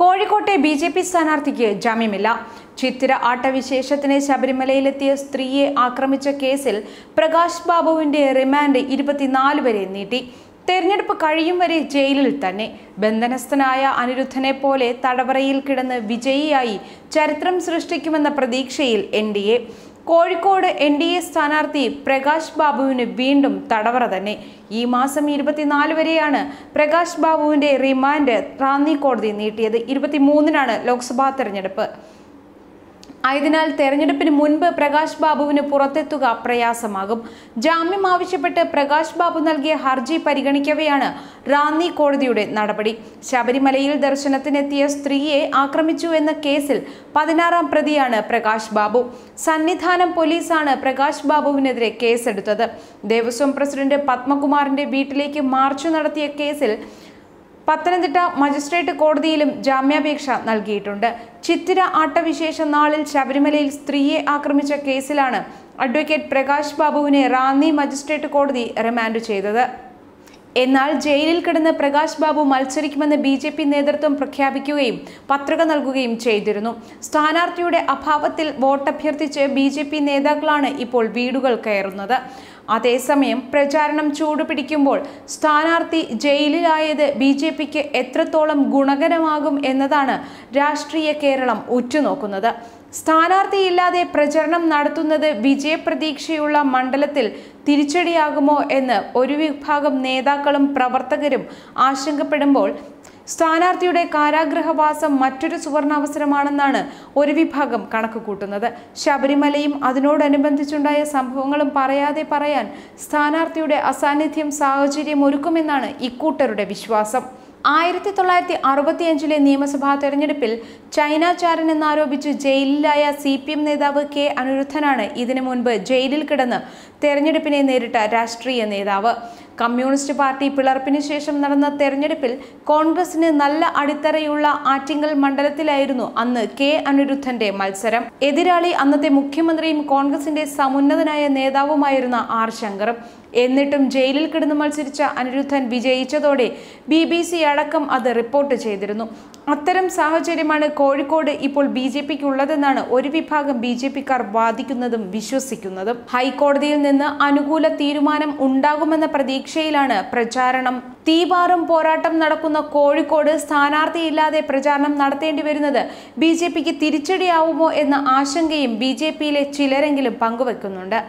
കോഴിക്കോട്ടെ B J P സ്ഥാനാർത്ഥിക്ക് ജാമ്യമില്ല. ചിത്തിര ആട്ടവിശേഷത്തിന് ശബരിമലയിലെത്തിയ സ്ത്രീയെ ആക്രമിച്ച കേസിൽ പ്രകാശ് ബാബുവിന്റെ റിമാൻഡ് ഇരുപത്തിനാല് വരെ നീട്ടി. തെരഞ്ഞെടുപ്പ് കഴിയും വരെ ജയിലിൽ തന്നെ. ബന്ധനസ്ഥനായ അനിരുദ്ധനെ പോലെ തടവറയിൽ കിടന്ന് വിജയിയായി ചരിത്രം സൃഷ്ടിക്കുമെന്ന പ്രതീക്ഷയിൽ N D A. Kozhikode N D A സ്ഥാനാർത്ഥി പ്രകാശ് ബാബുവിന് വീണ്ടും തടവറ തന്നെ. ഈ മാസം ഇരുപത്തിനാല് വരെയാണ് പ്രകാശ് ബാബുവിന്റെ റിമാൻഡ് റാന്നി കോടതി നീട്ടിയത്. ഇരുപത്തിമൂന്നിനാണ് ലോക്സഭാ തെരഞ്ഞെടുപ്പ്. ആയതിനാൽ തെരഞ്ഞെടുപ്പിന് മുൻപ് പ്രകാശ് ബാബുവിന് പുറത്തെത്തുക പ്രയാസമാകും. ജാമ്യം ആവശ്യപ്പെട്ട് പ്രകാശ് ബാബു നൽകിയ ഹർജി പരിഗണിക്കവെയാണ് റാന്നി കോടതിയുടെ നടപടി. ശബരിമലയിൽ ദർശനത്തിനെത്തിയ സ്ത്രീയെ ആക്രമിച്ചു എന്ന കേസിൽ പതിനാറാം പ്രതിയാണ് പ്രകാശ് ബാബു. സന്നിധാനം പോലീസാണ് പ്രകാശ് ബാബുവിനെതിരെ കേസെടുത്തത്. ദേവസ്വം പ്രസിഡന്റ് പത്മകുമാറിന്റെ വീട്ടിലേക്ക് മാർച്ച് നടത്തിയ കേസിൽ പത്തനംതിട്ട മജിസ്ട്രേറ്റ് കോടതിയിലും ജാമ്യാപേക്ഷ നൽകിയിട്ടുണ്ട്. ചിത്തിര ആട്ടവിശേഷ നാളിൽ ശബരിമലയിൽ സ്ത്രീയെ ആക്രമിച്ച കേസിലാണ് അഡ്വക്കേറ്റ് പ്രകാശ് ബാബുവിനെ റാന്നി മജിസ്ട്രേറ്റ് കോടതി റിമാൻഡ് ചെയ്തത്. എന്നാൽ ജയിലിൽ കിടന്ന് പ്രകാശ് ബാബു മത്സരിക്കുമെന്ന് ബി ജെ പി നേതൃത്വം പ്രഖ്യാപിക്കുകയും പത്രിക നൽകുകയും ചെയ്തിരുന്നു. സ്ഥാനാർത്ഥിയുടെ അഭാവത്തിൽ വോട്ടഭ്യർത്ഥിച്ച് ബി ജെ പി നേതാക്കളാണ് ഇപ്പോൾ വീടുകൾ കയറുന്നത്. അതേസമയം പ്രചാരണം ചൂടുപിടിക്കുമ്പോൾ സ്ഥാനാർത്ഥി ജയിലിലായത് ബി ജെ പിക്ക് എത്രത്തോളം ഗുണകരമാകും എന്നതാണ് രാഷ്ട്രീയ കേരളം ഉറ്റുനോക്കുന്നത്. സ്ഥാനാർത്ഥിയില്ലാതെ പ്രചരണം നടത്തുന്നത് വിജയപ്രതീക്ഷയുള്ള മണ്ഡലത്തിൽ തിരിച്ചടിയാകുമോ എന്ന് ഒരു വിഭാഗം നേതാക്കളും പ്രവർത്തകരും ആശങ്കപ്പെടുമ്പോൾ സ്ഥാനാർത്ഥിയുടെ കാരാഗ്രഹവാസം മറ്റൊരു സുവർണാവസരമാണെന്നാണ് ഒരു വിഭാഗം കണക്കുകൂട്ടുന്നത്. ശബരിമലയും അതിനോടനുബന്ധിച്ചുണ്ടായ സംഭവങ്ങളും പറയാതെ പറയാൻ സ്ഥാനാർത്ഥിയുടെ അസാന്നിധ്യം സാഹചര്യം ഒരുക്കുമെന്നാണ് ഇക്കൂട്ടരുടെ വിശ്വാസം. ആയിരത്തി തൊള്ളായിരത്തി അറുപത്തിയഞ്ചിലെ നിയമസഭാ തെരഞ്ഞെടുപ്പിൽ ചൈനാചാരൻ എന്നാരോപിച്ച് ജയിലിലായ സി പി എം നേതാവ് കെ അനിരുദ്ധനാണ് ഇതിനു മുൻപ് ജയിലിൽ കിടന്ന് തെരഞ്ഞെടുപ്പിനെ നേരിട്ട രാഷ്ട്രീയ നേതാവ്. കമ്മ്യൂണിസ്റ്റ് പാർട്ടി പിളർപ്പിന് ശേഷം നടന്ന തെരഞ്ഞെടുപ്പിൽ കോൺഗ്രസിന് നല്ല അടിത്തറയുള്ള ആറ്റിങ്ങൽ മണ്ഡലത്തിലായിരുന്നു അന്ന് കെ അനിരുദ്ധന്റെ മത്സരം. എതിരാളി അന്നത്തെ മുഖ്യമന്ത്രിയും കോൺഗ്രസിന്റെ സമുന്നതനായ നേതാവുമായിരുന്ന ആർ ശങ്കറും എന്നിട്ടും ജയിലിൽ കിടന്ന് മത്സരിച്ച അനിരുദ്ധൻ വിജയിച്ചതോടെ ബി ബി സി അടക്കം അത് റിപ്പോർട്ട് ചെയ്തിരുന്നു. അത്തരം സാഹചര്യമാണ് കോഴിക്കോട് ഇപ്പോൾ ബി ജെ പിക്ക് ഉള്ളതെന്നാണ് ഒരു വിഭാഗം ബി ജെ പിക്കാർ വാദിക്കുന്നതും വിശ്വസിക്കുന്നതും. ഹൈക്കോടതിയിൽ നിന്ന് അനുകൂല തീരുമാനം ഉണ്ടാകുമെന്ന പ്രതീക്ഷയിലാണ് പ്രചാരണം. തീവാറും പോരാട്ടം നടക്കുന്ന കോഴിക്കോട് സ്ഥാനാർത്ഥിയില്ലാതെ പ്രചാരണം നടത്തേണ്ടി വരുന്നത് ബി ജെ പിക്ക് തിരിച്ചടിയാവുമോ എന്ന ആശങ്കയും ബി ജെ പിയിലെ ചിലരെങ്കിലും പങ്കുവെക്കുന്നുണ്ട്.